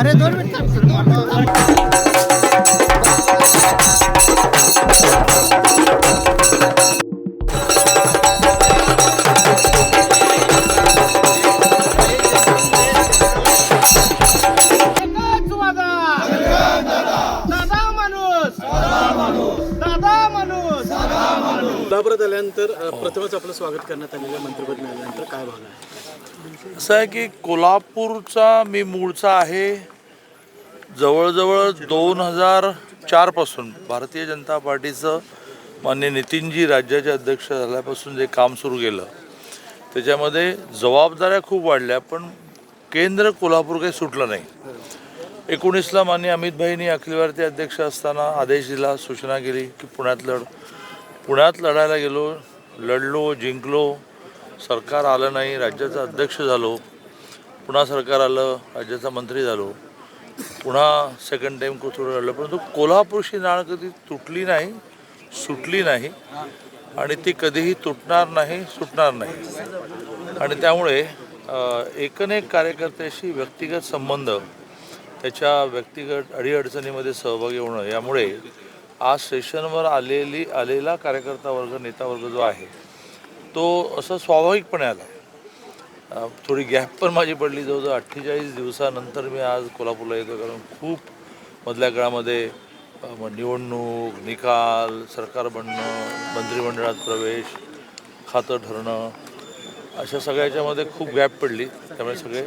अरे दोन मिनिट कोल्हापुरात आल्यानंतर प्रथमच आपलं स्वागत करण्यात आलेलं मंत्रिपद मिळाल्यानंतर काय भाग आहे? असं आहे की कोल्हापूरचा मी मूळचा आहे. जवळजवळ दोन हजार चारपासून भारतीय जनता पार्टीचं मान्य नितीनजी राज्याचे अध्यक्ष झाल्यापासून जे काम सुरू केलं त्याच्यामध्ये जबाबदाऱ्या खूप वाढल्या पण केंद्र कोल्हापूर काही सुटलं नाही. एकोणीसला मान्य अमितभाईंनी अखिल भारतीय अध्यक्ष असताना आदेश दिला सूचना केली की पुण्यात लढ पुण्यात लढायला गेलो लढलो जिंकलो. सरकार आलं नाही राज्याचा अध्यक्ष झालो. पुन्हा सरकार आलं राज्याचा मंत्री झालो. पुन्हा सेकंड टाईम कोथरूड लढलं. परंतु कोल्हापूरशी नाळ कधी तुटली नाही सुटली नाही. आणि ती कधीही तुटणार नाही सुटणार नाही. आणि त्यामुळे एकनेक कार्यकर्त्याशी व्यक्तिगत संबंध त्याच्या व्यक्तिगत अडीअडचणीमध्ये सहभागी होणं यामुळे आज स्टेशनवर आलेली आलेला कार्यकर्ता वर्ग नेता वर्ग जो आहे तो असं स्वाभाविकपणे आला. आहे थोडी गॅप पण माझी पडली. जवळजवळ अठ्ठेचाळीस दिवसानंतर मी आज कोल्हापूरला येतो कारण खूप मधल्या काळामध्ये मग निवडणूक निकाल सरकार बनणं मंत्रिमंडळात प्रवेश खातं ठरणं अशा सगळ्याच्यामध्ये खूप गॅप पडली. त्यामुळे सगळे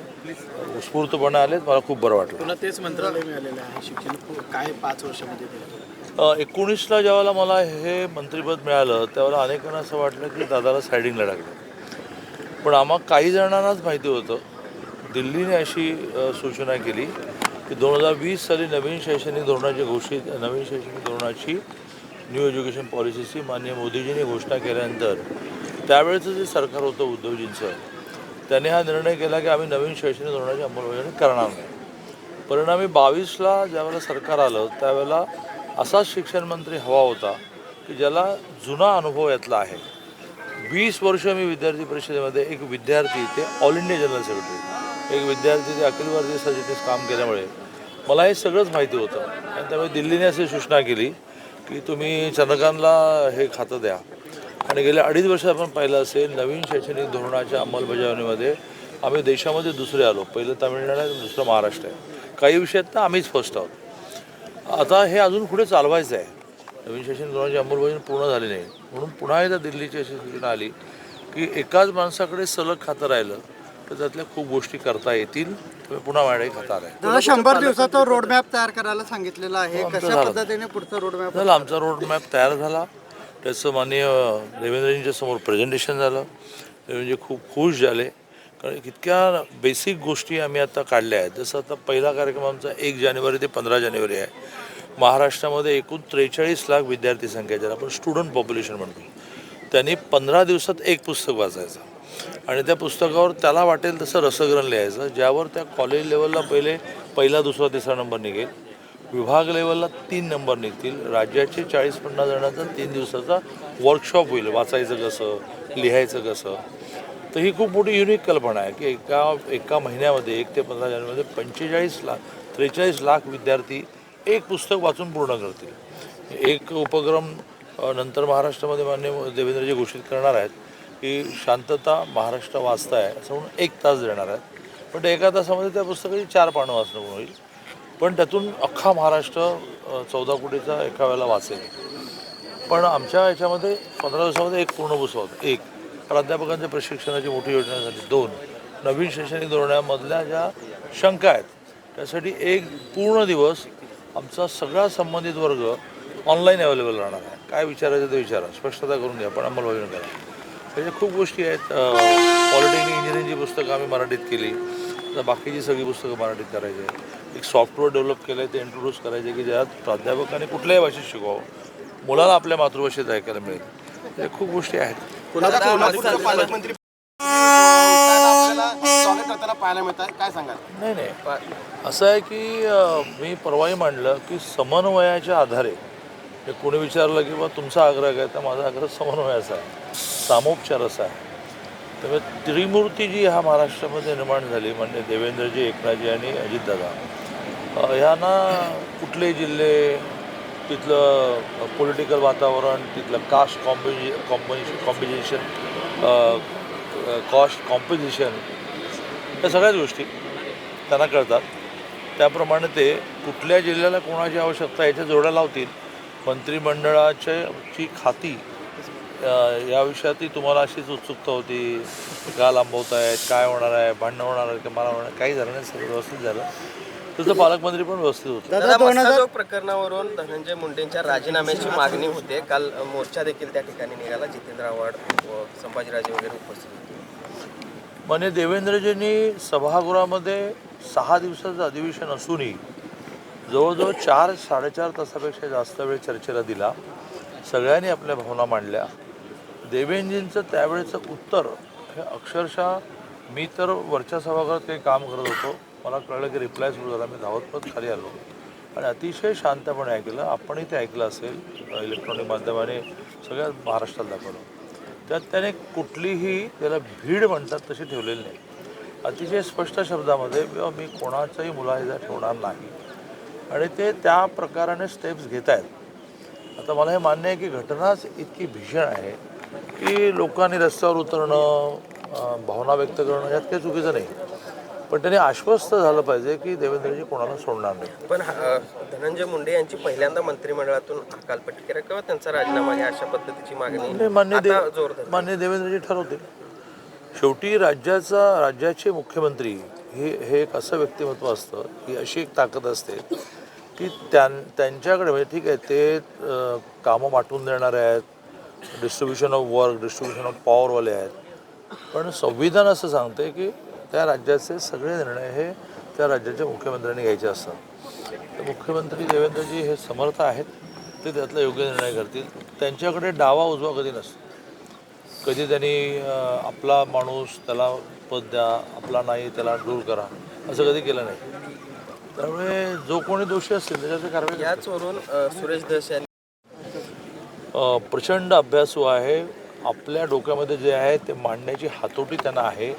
उत्स्फूर्तपणे आलेत. मला खूप बरं वाटलं. तेच मंत्रालय मिळालेलं आहे. शिक्षण काय पाच वर्षामध्ये एकोणीसला ज्यावेळेला मला हे मंत्रिपद मिळालं त्यावेळेला अनेकांना असं वाटलं की दादाला सायडिंगला टाकलं. पण आम्हा काही जणांनाच माहिती होतं दिल्लीने अशी सूचना केली की दोन हजार वीस साली नवीन शैक्षणिक धोरणाची घोषित नवीन शैक्षणिक धोरणाची न्यू एज्युकेशन पॉलिसीची मान्य मोदीजींनी घोषणा केल्यानंतर त्यावेळेचं जे सरकार होतं उद्धवजींचं त्याने हा निर्णय केला की आम्ही नवीन शैक्षणिक धोरणाची अंमलबजावणी करणार नाही. परिणामी बावीसला ज्यावेळेला सरकार आलं त्यावेळेला असाच शिक्षण मंत्री हवा होता की ज्याला जुना अनुभव यातला आहे. वीस वर्ष मी विद्यार्थी परिषदेमध्ये एक विद्यार्थी ते ऑल इंडिया जनरल सेक्रेटरी एक विद्यार्थी ते अखिल भारतीय सरचिटणीस काम केल्यामुळे मला हे सगळंच माहिती होतं. आणि त्यामुळे दिल्लीने अशी सूचना केली की तुम्ही चंद्रकांतला हे खातं द्या. आणि गेल्या अडीच वर्षात आपण पाहिलं असेल नवीन शैक्षणिक धोरणाच्या अंमलबजावणीमध्ये आम्ही देशामध्ये दुसरे आलो. पहिलं तामिळनाडू आहे दुसरं महाराष्ट्र आहे. काही विषयात ना आम्हीच फर्स्ट आहोत. आता हे अजून पुढे चालवायचं आहे. नवीन शैक्षणिक धोरणाची अंमलबजावणी पूर्ण झाली नाही म्हणून पुन्हा एकदा दिल्लीची अशी सूचना आली की एकाच माणसाकडे सलग खातं राहिलं तर त्यातल्या खूप गोष्टी करता येतील. पुन्हा माझ्याकडे खातं आलं आहे शंभर दिवसाचा रोड मॅप तयार करायला सांगितलेला आहे. आमचं कशा. पद्धतीने पुढचा रोड मॅप झालं आमचा रोड मॅप तयार झाला. त्याचं माननीय देवेंद्रजींच्या समोर प्रेझेंटेशन झालं. देवेंद्रजी खूप खुश झाले. कारण इतक्या बेसिक गोष्टी आम्ही आता काढल्या आहेत. जसं आता पहिला कार्यक्रम आमचा एक जानेवारी ते पंधरा जानेवारी आहे. महाराष्ट्रामध्ये एकूण त्रेचाळीस लाख विद्यार्थी संख्या ज्याला आपण स्टुडंट पॉप्युलेशन म्हणतो. त्यांनी पंधरा दिवसात एक पुस्तक वाचायचं. आणि त्या पुस्तकावर त्याला वाटेल तसं रसग्रहण लिहायचं ज्यावर त्या कॉलेज लेवलला पहिले पहिला दुसरा तिसरा नंबर निघेल. विभाग लेवलला तीन नंबर निघतील. राज्याचे चाळीस पन्नास जणांचा तीन दिवसाचा वर्कशॉप होईल. वाचायचं कसं लिहायचं कसं. तर ही खूप मोठी युनिक कल्पना आहे की एका एका महिन्यामध्ये एक ते पंधरा जानेवारीमध्ये पंचेचाळीस लाख त्रेचाळीस लाख विद्यार्थी एक पुस्तक वाचून पूर्ण करतील. एक उपक्रम नंतर महाराष्ट्रामध्ये मान्य देवेंद्रजी घोषित करणार आहेत की शांतता महाराष्ट्र वाचताय असं म्हणून एक तास देणार आहेत. पण एका तासामध्ये त्या पुस्तकाची चार पानं वाचणं होईल. पण त्यातून अख्खा महाराष्ट्र चौदा कोटीचा एका वेळेला वाचेल. पण आमच्या याच्यामध्ये पंधरा दिवसामध्ये एक पूर्ण पुस्तक होतं एक. प्राध्यापकांच्या प्रशिक्षणाची मोठी योजना झाली. दोन नवीन शैक्षणिक धोरणामधल्या ज्या शंका आहेत त्यासाठी एक पूर्ण दिवस आमचा सगळा संबंधित वर्ग ऑनलाईन अवेलेबल राहणार आहे. काय विचारायचं ते विचारा. स्पष्टता करून द्या पण अंमलबजावणी करा. त्याच्या खूप गोष्टी आहेत. पॉलिटेक्निक इंजिनिअरिंगची पुस्तकं आम्ही मराठीत केली. तर बाकीची सगळी पुस्तकं मराठीत करायची. आहेत एक सॉफ्टवेअर डेव्हलप केलं आहे ते इंट्रोड्यूस करायचे की ज्यात प्राध्यापकांनी कुठल्याही भाषेत शिकवावं. मुलाला आपल्या मातृभाषेत ऐकायला मिळेल. या खूप गोष्टी आहेत. दादा कोल्हापूरचा पालकमंत्री आपल्याला स्वागत करताना पाहायला मिळत आहे काय सांगाल? नाही नाही. असं आहे की अ, मी परवाही मांडलं की समन्वयाच्या आधारे हे कोणी विचारलं की बा तुमचा आग्रह काय? तर माझा आग्रह समन्वयाचा आहे. सामोपचाराचा आहे. त्यामुळे त्रिमूर्ती जी ह्या महाराष्ट्रामध्ये निर्माण झाली म्हणजे देवेंद्रजी एकनाथजी आणि अजितदादा अ, ह्यांना कुठले जिल्हे तिथलं पॉलिटिकल वातावरण तिथलं कास्ट कॉम्बिजि कॉम्बिनेशन कॉम्बिनेशन कॉस्ट कॉम्पिटिशन या सगळ्याच गोष्टी त्यांना कळतात. त्याप्रमाणे ते कुठल्या जिल्ह्याला कोणाची आवश्यकता याच्या जोड्या लावतील मंत्रिमंडळाच्या ची खाती या विषयातही तुम्हाला अशीच उत्सुकता होती का लांबवत आहेत काय होणार आहे भांडणं होणार आहे का मला होणार काही झालं नाही सगळं व्यवस्थित झालं. तसं पालकमंत्री पण व्यवस्थित होते. दादा मस्ताजोग प्रकरणावरून धनंजय मुंडेंच्या राजीनाम्याची मागणी होते. काल अ, मोर्चा देखील त्या ठिकाणी निघाला. जितेंद्र आव्हाड व संभाजीराजे वगैरे उपस्थित होते. म्हणजे देवेंद्रजींनी सभागृहामध्ये सहा दिवसाचं अधिवेशन असूनही जवळजवळ चार साडेचार तासापेक्षा जास्त वेळ चर्चेला दिला. सगळ्यांनी आपल्या भावना मांडल्या. देवेंद्रजींचं त्यावेळेचं उत्तर हे अक्षरशः मी तर वरच्या सभागृहात काही काम करत होतो. मला कळलं की रिप्लाय सुरू झाला मी धावतपत खाली आलो. आणि अतिशय शांतपणे ऐकलं आपणही ते ऐकलं असेल इलेक्ट्रॉनिक माध्यमाने सगळ्या महाराष्ट्राला दाखवलं. त्यात त्याने कुठलीही त्याला भीड म्हणतात तशी ठेवलेली नाही. अतिशय स्पष्ट शब्दामध्ये किंवा मी कोणाचाही मुलाहिजा ठेवणार नाही. आणि ते त्या प्रकाराने स्टेप्स घेत आहेत आता मला हे मान्य आहे की घटनाच इतकी भीषण आहे की लोकांनी रस्त्यावर उतरणं भावना व्यक्त करणं यात काही चुकीचं नाही. पण त्यांनी आश्वस्त झालं पाहिजे की देवेंद्रजी कोणाला सोडणार नाही. पण अ, धनंजय मुंडे यांची पहिल्यांदा मंत्रिमंडळातून हकालपट्टी करा किंवा त्यांचा राजीनामा घ्या अशा पद्धतीची नाही, मागणी मान्य आता देव धरते. मान्य देवेंद्रजी ठरवतील. शेवटी राज्याचा राज्याचे मुख्यमंत्री हे हे एक असं व्यक्तिमत्व असतं ही अशी एक ताकद असते की त्यां त्यांच्याकडे म्हणजे ठीक आहे ते अं, कामं वाटून देणारे आहेत distribution of work distribution of पॉवरवाले आहेत. पण संविधान असं सांगते की त्या राज्याचे सगळे निर्णय हे त्या राज्याच्या मुख्यमंत्र्यांनी घ्यायचे असतात. तर मुख्यमंत्री देवेंद्रजी हे समर्थ आहेत. ते त्यातला योग्य निर्णय करतील. त्यांच्याकडे डावा उजवा कधी नसतो. कधी त्यांनी आपला माणूस त्याला पद द्या आपला नाही त्याला दूर करा असं कधी केलं नाही. त्यामुळे जो कोणी दोषी असतील त्याच्यावर कारवाई. याचवरून सुरेश धस यांनी प्रचंड अभ्यासू आहे. आपल्या डोक्यामध्ये जे आहे ते मांडण्याची हातोटी त्यांना आहे.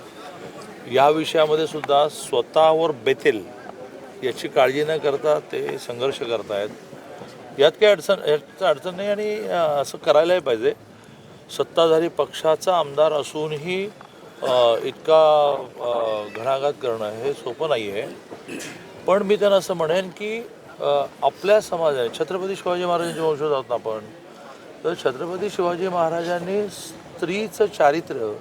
या विषयामध्ये सुद्धा स्वतःवर बेतेल याची काळजी न करता ते संघर्ष करतायत. यात काही अडचण यात अडचण नाही आणि असं करायलाही पाहिजे. सत्ताधारी पक्षाचा आमदार असूनही इतका घणाघात करणं हे सोपं नाही आहे पण मी त्यांना असं म्हणेन की आपल्या समाजाने छत्रपती शिवाजी महाराजांचे वंशज आहोत ना आपण तर छत्रपती शिवाजी महाराजांनी स्त्रीचं चारित्र्य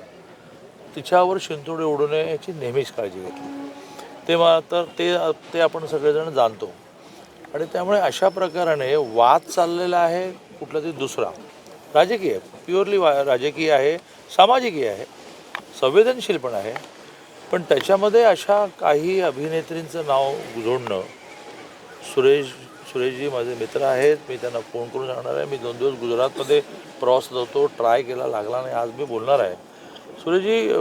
तिच्यावर शिंतोडे उडू नये याची नेहमीच काळजी घेतली. तेव्हा तर ते ते आपण सगळेजण जाणतो. आणि त्यामुळे अशा प्रकाराने वाद चाललेला आहे कुठला तरी दुसरा. राजकीय प्युअरली वा राजकीय आहे सामाजिकही आहे संवेदनशील पण आहे. पण त्याच्यामध्ये अशा काही अभिनेत्रींचं नाव जोडणं सुरेश सुरेशजी माझे मित्र आहेत मी त्यांना फोन करून सांगणार आहे. मी दोन दिवस गुजरातमध्ये प्रवास होतो ट्राय केला लागला नाही आज मी बोलणार आहे. सुरेशजी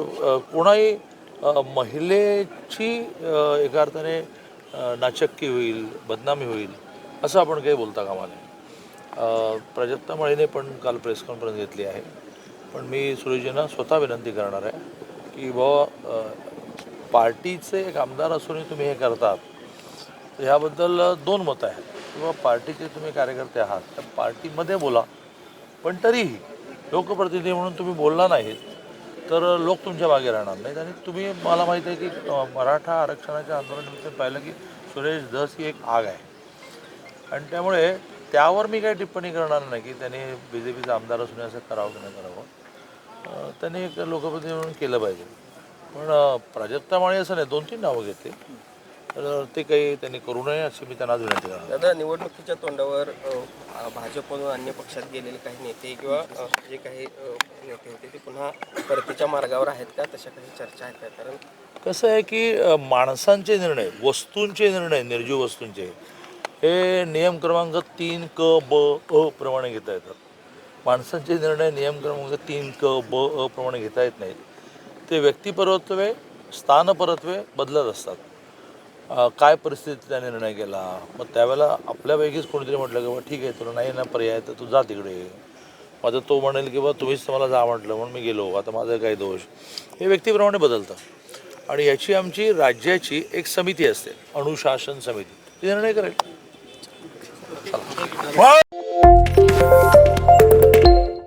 कोणाही महिलेची एका अर्थाने नाचक्की होईल बदनामी होईल असं आपण काही बोलता कामा नये. अ, प्राजक्ता माळीने पण काल प्रेस कॉन्फरन्स घेतली आहे. पण मी सुरेशजींना स्वतः विनंती करणार आहे की बाबा पार्टीचे एक आमदार असूनही तुम्ही हे करतात तर ह्याबद्दल दोन मतं आहेत. किंवा पार्टीचे तुम्ही कार्यकर्ते आहात त्या पार्टीमध्ये बोला. पण तरीही लोकप्रतिनिधी म्हणून तुम्ही बोलला नाहीत तर लोक तुमच्या मागे राहणार नाहीत. आणि तुम्ही मला माहीत आहे की मराठा आरक्षणाच्या आंदोलनामध्ये पाहिलं की सुरेश धस ही एक आग आहे. आणि त्यामुळे त्यावर मी काही टिप्पणी करणार नाही की त्यांनी बी जे पीचा आमदार असून असं करावं की नाही करावं. त्यांनी एक लोकप्रतिनिधी म्हणून केलं पाहिजे. पण प्राजक्ता माळी असं नाही दोन तीन नावं घेतली. तर ते काही त्यांनी करू नये अशी मी त्यांना विनंती करणार दादा निवडणुकीच्या तोंडावर अ, अन्य पक्षात गेलेले काही नेते किंवा अ, जे काही अ, नेते होते ते पुन्हा परतीच्या मार्गावर आहेत का? तशा काही चर्चा आहेत का? कारण कसं आहे की अ, माणसांचे निर्णय वस्तूंचे निर्णय निर्जीव वस्तूंचे हे नियम क्रमांक तीन क ब अ प्रमाणे घेता येतात. माणसांचे निर्णय नियम क्रमांक तीन क ब अ प्रमाणे घेता येत नाहीत. ते व्यक्तिपरत्वे स्थानपरत्वे बदलत असतात. काय परिस्थितीत त्याने निर्णय केला मग त्यावेळेला आपल्यापैकीच कोणीतरी म्हटलं की बाबा ठीक आहे तुला नाही ना पर्याय तर तू जा तिकडे. माझं तो म्हणेल की बा तुम्हीच मला जा म्हटलं म्हणून मी गेलो. आता माझा काय दोष. हे व्यक्तीप्रमाणे बदलतं. आणि याची आमची राज्याची एक समिती असते अनुशासन समिती. ती निर्णय करेल. चला.